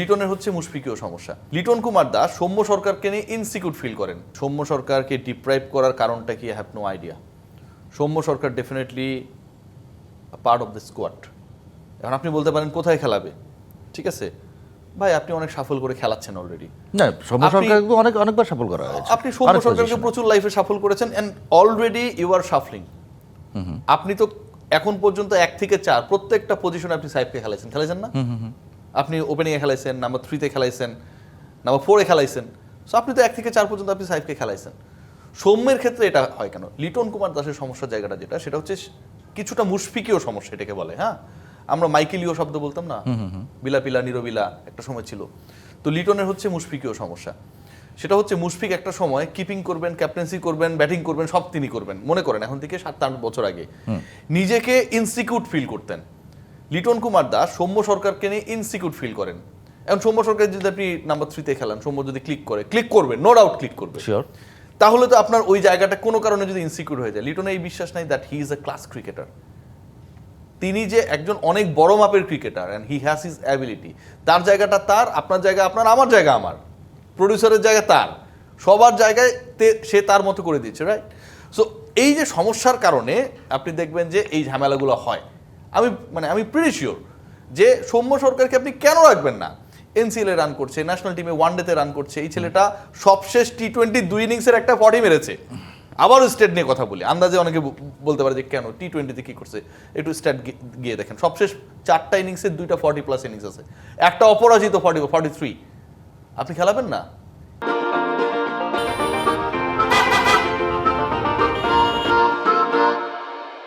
লিটনের হচ্ছে মুশফিকীয় সমস্যা। লিটন কুমার দাস সৌম্য সরকারকে নিয়ে ইনসিকিউর ফিল করেন। সৌম্য সরকারকে ডিপ্রাইভ করার কারণটা কি? Have no idea Soumya Sarkar definitely part of the squad এখন আপনি বলতে পারেন কোথায় খেলাবে? ঠিক আছে? ভাই আপনি অনেক সাফল করে খেলাচ্ছেন অলরেডি না সৌম্য আপনি- সরকারকে অনেক অনেকবার সফল করা হয়েছে। আপনি সৌম্য সরকারকে প্রচুর লাইফে সফল করেছেন and already you are suffering আপনি তো এখন পর্যন্ত এক থেকে চার প্রত্যেকটা পজিশনে আপনি সাহেবকে খেলাইছেন খেলেছেন না? আপনি ওপেনিংয়ে খেলাইছেন নাম্বার থ্রিতে খেলাইছেন নাম্বার ফোরে খেলাইছেন। সো আপনি তো এক থেকে চার পর্যন্ত আপনি সাহেবকে খেলাইছেন। সৌম্যের ক্ষেত্রে এটা হয় কেন? লিটন কুমার দাসের সমস্যার জায়গাটা যেটা সেটা হচ্ছে কিছুটা মুশফিকীয় সমস্যা এটাকে বলে হ্যাঁ? আমরা মাইকেলীয় শব্দ বলতাম না? বিলাপিলা নিরবিলা একটা সময় ছিল। তো লিটনের হচ্ছে মুশফিকীয় সমস্যা। সেটা হচ্ছে মুশফিক একটা সময় কিপিং করবেন ক্যাপ্টেন্সি করবেন ব্যাটিং করবেন সব তিনি করবেন। মনে করেন এখন থেকে সাত আট বছর আগে। নিজেকে ইনসিকিউট ফিল করতেন। লিটন কুমার দাস সৌম্য সরকারকে নিয়ে ইনসিকিউট ফিল করেন। এখন সৌম্য সরকার যদি আপনি নাম্বার থ্রিতে খেলান সৌম্য যদি ক্লিক করে ক্লিক করবে নো ডাউট ক্লিক করবে। শিওর তাহলে তো আপনার ওই জায়গাটা কোনো কারণে যদি ইনসিকিউর হয়ে যায়। লিটনের এই বিশ্বাস নাই that he is a class cricketer তিনি যে একজন অনেক বড় মাপের cricketer and he has his ability তার জায়গাটা তার আপনার জায়গা আপনার আমার জায়গা আমার। প্রডিউসারের জায়গা তার। সবার জায়গায় সে তার মতো করে দিচ্ছে রাইট সো এই যে সমস্যার কারণে আপনি দেখবেন যে এই ঝামেলাগুলো হয়। আমি মানে আমি প্রিটি শিওর যে সৌম্য সরকারকে আপনি কেন রাখবেন না? এনসিএল রান করছে ন্যাশনাল টিমে ওয়ান ডেতে রান করছে। এই ছেলেটা সবশেষ টি টোয়েন্টি দুই ইনিংসের একটা ফর্টি মেরেছে। আবারও স্টেট নিয়ে কথা বলি। আন্দাজে অনেকে বলতে পারে যে কেন টি টোয়েন্টিতে কী করছে? একটু স্ট্যাট গিয়ে দেখেন। সবশেষ চারটা ইনিংসের দুইটা ফর্টি প্লাস ইনিংস আছে। একটা অপরাজিত ফর্টি ফর্টি থ্রি আপনি খেলাবেন না?